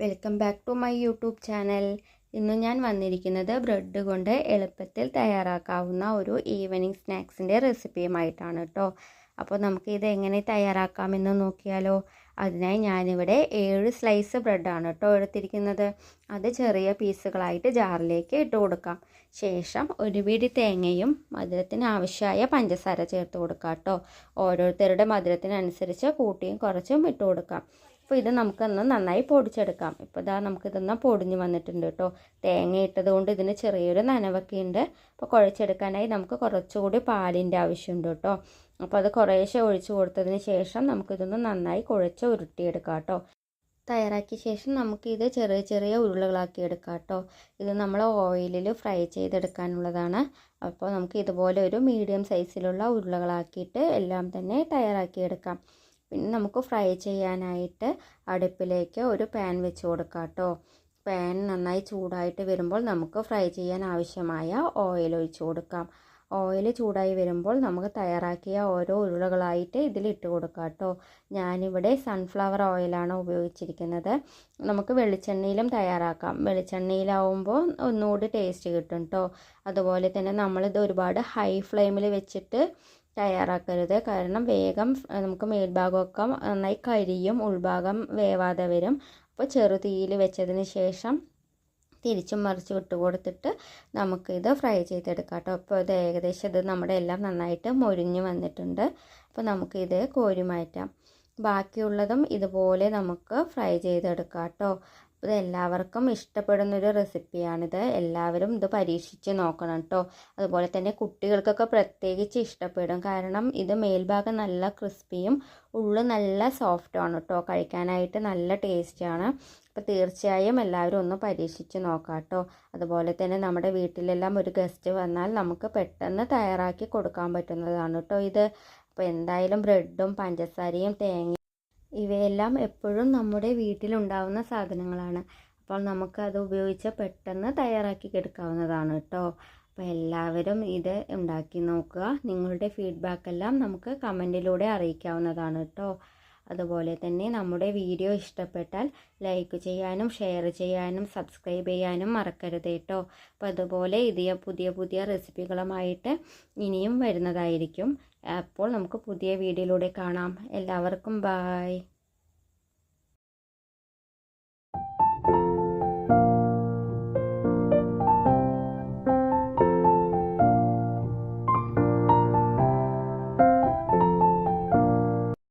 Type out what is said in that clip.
Welcome back to my YouTube channel. ഇന്ന് ഞാൻ വന്നിരിക്കുന്നത് ബ്രെഡ് കൊണ്ട് എളുപ്പത്തിൽ തയ്യാറാക്കാവുന്ന ഒരു ഈവനിങ് സ്നാക്സിന്റെ റെസിപ്പിയുമായിട്ടാണ് കേട്ടോ അപ്പോൾ നമുക്ക് ഇത് എങ്ങനെ തയ്യാറാക്കാമെന്ന് നോക്കിയാലോ. അതിനായി ഞാനിവിടെ ഏഴ് സ്ലൈസ് ബ്രെഡാണ് കേട്ടോ എടുത്തിരിക്കുന്നത്. അത് ചെറിയ പീസുകളായിട്ട് ജാറിലേക്ക് ഇട്ട് കൊടുക്കാം. ശേഷം ഒരു പിടി തേങ്ങയും മധുരത്തിന് ആവശ്യമായ പഞ്ചസാര ചേർത്ത് കൊടുക്കാം കേട്ടോ ഓരോരുത്തരുടെ മധുരത്തിനനുസരിച്ച് കൂട്ടിയും കുറച്ചും ഇട്ട് കൊടുക്കാം. അപ്പോൾ ഇത് നമുക്കൊന്ന് നന്നായി പൊടിച്ചെടുക്കാം. ഇപ്പോൾ ഇതാ നമുക്കിതൊന്ന് പൊടിഞ്ഞ് വന്നിട്ടുണ്ട് കേട്ടോ. തേങ്ങ ഇട്ടത് കൊണ്ട് ഇതിന് ചെറിയൊരു നനവൊക്കെ ഉണ്ട്. അപ്പോൾ കുഴച്ചെടുക്കാനായി നമുക്ക് കുറച്ചുകൂടി പാലിന്റെ ആവശ്യമുണ്ട് കേട്ടോ. അപ്പോൾ അത് കുറേശ്ശെ ഒഴിച്ച് കൊടുത്തതിന് ശേഷം നമുക്കിതൊന്ന് നന്നായി കുഴച്ച് ഉരുട്ടിയെടുക്കാം കേട്ടോ. തയ്യാറാക്കിയ ശേഷം നമുക്കിത് ചെറിയ ചെറിയ ഉരുളകളാക്കി എടുക്കാം കേട്ടോ. ഇത് നമ്മൾ ഓയിലിൽ ഫ്രൈ ചെയ്തെടുക്കാനുള്ളതാണ്. അപ്പോൾ നമുക്ക് ഇതുപോലെ ഒരു മീഡിയം സൈസിലുള്ള ഉരുളകളാക്കിയിട്ട് എല്ലാം തന്നെ തയ്യാറാക്കിയെടുക്കാം. പിന്നെ നമുക്ക് ഫ്രൈ ചെയ്യാനായിട്ട് അടുപ്പിലേക്ക് ഒരു പാൻ വെച്ച് കൊടുക്കാം കേട്ടോ പാൻ നന്നായി ചൂടായിട്ട് വരുമ്പോൾ നമുക്ക് ഫ്രൈ ചെയ്യാൻ ആവശ്യമായ ഓയിൽ ഒഴിച്ച് കൊടുക്കാം. ഓയിൽ ചൂടായി വരുമ്പോൾ നമുക്ക് തയ്യാറാക്കിയ ഓരോ ഉരുളകളായിട്ട് ഇതിൽ ഇട്ട് കൊടുക്കാം കേട്ടോ ഞാനിവിടെ സൺഫ്ലവർ ഓയിലാണ് ഉപയോഗിച്ചിരിക്കുന്നത്. നമുക്ക് വെളിച്ചെണ്ണയിലും തയ്യാറാക്കാം. വെളിച്ചെണ്ണയിലാവുമ്പോൾ ഒന്നുകൂടി ടേസ്റ്റ് കിട്ടും കേട്ടോ അതുപോലെ തന്നെ നമ്മളിത് ഒരുപാട് ഹൈ ഫ്ലെയിമിൽ വെച്ചിട്ട് തയ്യാറാക്കരുത്. കാരണം വേഗം നമുക്ക് മേൽഭാഗമൊക്കെ നന്നായി കരിയും ഉൾഭാഗം വേവാതെ വരും. അപ്പോൾ ചെറു തീയിൽ വെച്ചതിന് ശേഷം തിരിച്ചും മറിച്ച് വിട്ട് കൊടുത്തിട്ട് നമുക്കിത് ഫ്രൈ ചെയ്തെടുക്കാം കേട്ടോ. അപ്പോൾ ഇത് ഏകദേശം ഇത് നമ്മുടെ എല്ലാം നന്നായിട്ട് മൊരിഞ്ഞ് വന്നിട്ടുണ്ട്. അപ്പോൾ നമുക്കിത് കോരി മാറ്റാം. ബാക്കിയുള്ളതും ഇതുപോലെ നമുക്ക് ഫ്രൈ ചെയ്തെടുക്കാം കേട്ടോ. ഇത് എല്ലാവർക്കും ഇഷ്ടപ്പെടുന്നൊരു റെസിപ്പിയാണിത്. എല്ലാവരും ഇത് പരീക്ഷിച്ച് നോക്കണം കേട്ടോ അതുപോലെ തന്നെ കുട്ടികൾക്കൊക്കെ പ്രത്യേകിച്ച് ഇഷ്ടപ്പെടും. കാരണം ഇത് മേൽഭാഗം നല്ല ക്രിസ്പിയും ഉള്ളു നല്ല സോഫ്റ്റുമാണ് കേട്ടോ കഴിക്കാനായിട്ട് നല്ല ടേസ്റ്റാണ് അപ്പോൾ തീർച്ചയായും എല്ലാവരും ഒന്ന് പരീക്ഷിച്ച് നോക്കാം കേട്ടോ അതുപോലെ തന്നെ നമ്മുടെ വീട്ടിലെല്ലാം ഒരു ഗസ്റ്റ് വന്നാൽ നമുക്ക് പെട്ടെന്ന് തയ്യാറാക്കി കൊടുക്കാൻ പറ്റുന്നതാണ് കേട്ടോ ഇത്. അപ്പോൾ എന്തായാലും ബ്രെഡും പഞ്ചസാരയും തേങ്ങ ഇവയെല്ലാം എപ്പോഴും നമ്മുടെ വീട്ടിലുണ്ടാവുന്ന സാധനങ്ങളാണ്. അപ്പോൾ നമുക്ക് അത് ഉപയോഗിച്ച് പെട്ടെന്ന് തയ്യാറാക്കി എടുക്കാവുന്നതാണ് കേട്ടോ. അപ്പോൾ എല്ലാവരും ഇത് ഉണ്ടാക്കി നോക്കുക. നിങ്ങളുടെ ഫീഡ്ബാക്ക് എല്ലാം നമുക്ക് കമന്റിലൂടെ അറിയിക്കാവുന്നതാണ് കേട്ടോ. അതുപോലെ തന്നെ നമ്മുടെ വീഡിയോ ഇഷ്ടപ്പെട്ടാൽ ലൈക്ക് ചെയ്യാനും ഷെയർ ചെയ്യാനും സബ്സ്ക്രൈബ് ചെയ്യാനും മറക്കരുത് കേട്ടോ. അപ്പോൾ അതുപോലെ ഇതേ പുതിയ പുതിയ റെസിപ്പികളുമായിട്ട് ഇനിയും വരുന്നതായിരിക്കും. അപ്പോൾ നമുക്ക് പുതിയ വീഡിയോയിലൂടെ കാണാം. എല്ലാവർക്കും ബായ്